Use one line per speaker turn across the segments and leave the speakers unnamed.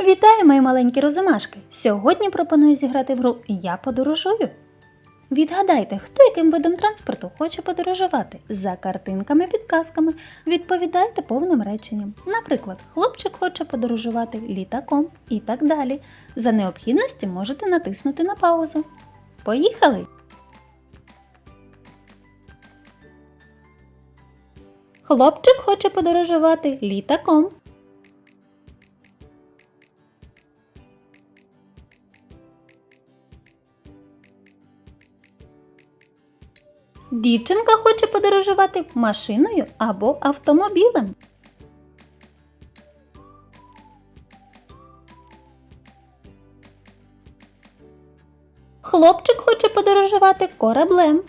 Вітаю, мої маленькі розумашки! Сьогодні пропоную зіграти в гру Я подорожую. Відгадайте, хто яким видом транспорту хоче подорожувати. За картинками-підказками відповідайте повним реченням. Наприклад, хлопчик хоче подорожувати літаком і так далі. За необхідності можете натиснути на паузу. Поїхали! Хлопчик хоче подорожувати літаком. Дівчинка хоче подорожувати машиною або автомобілем. Хлопчик хоче подорожувати кораблем.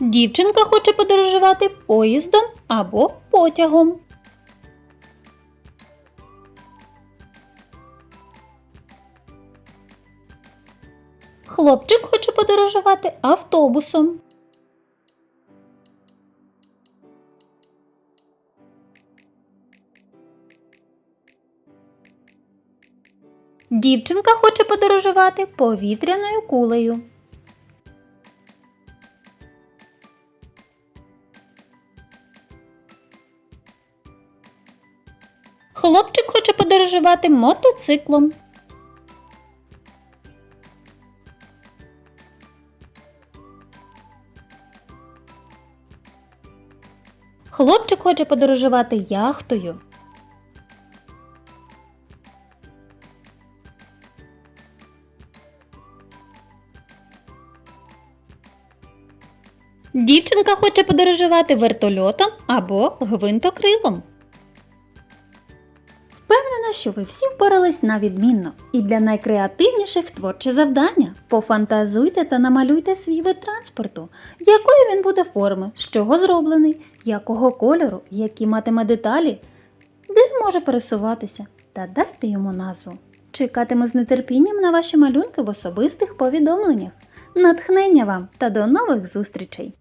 Дівчинка хоче подорожувати поїздом або потягом. Хлопчик хоче подорожувати автобусом. Дівчинка хоче подорожувати повітряною кулею. Хлопчик хоче подорожувати мотоциклом. Хлопчик хоче подорожувати яхтою. Дівчинка хоче подорожувати вертольотом або гвинтокрилом. Впевнена, що ви всі впорались на відмінно. І для найкреативніших творче завдання. Пофантазуйте та намалюйте свій вид транспорту, якої він буде форми, з чого зроблений, якого кольору, які матиме деталі, де може пересуватися, та дайте йому назву. Чекатиму з нетерпінням на ваші малюнки в особистих повідомленнях. Натхнення вам та до нових зустрічей!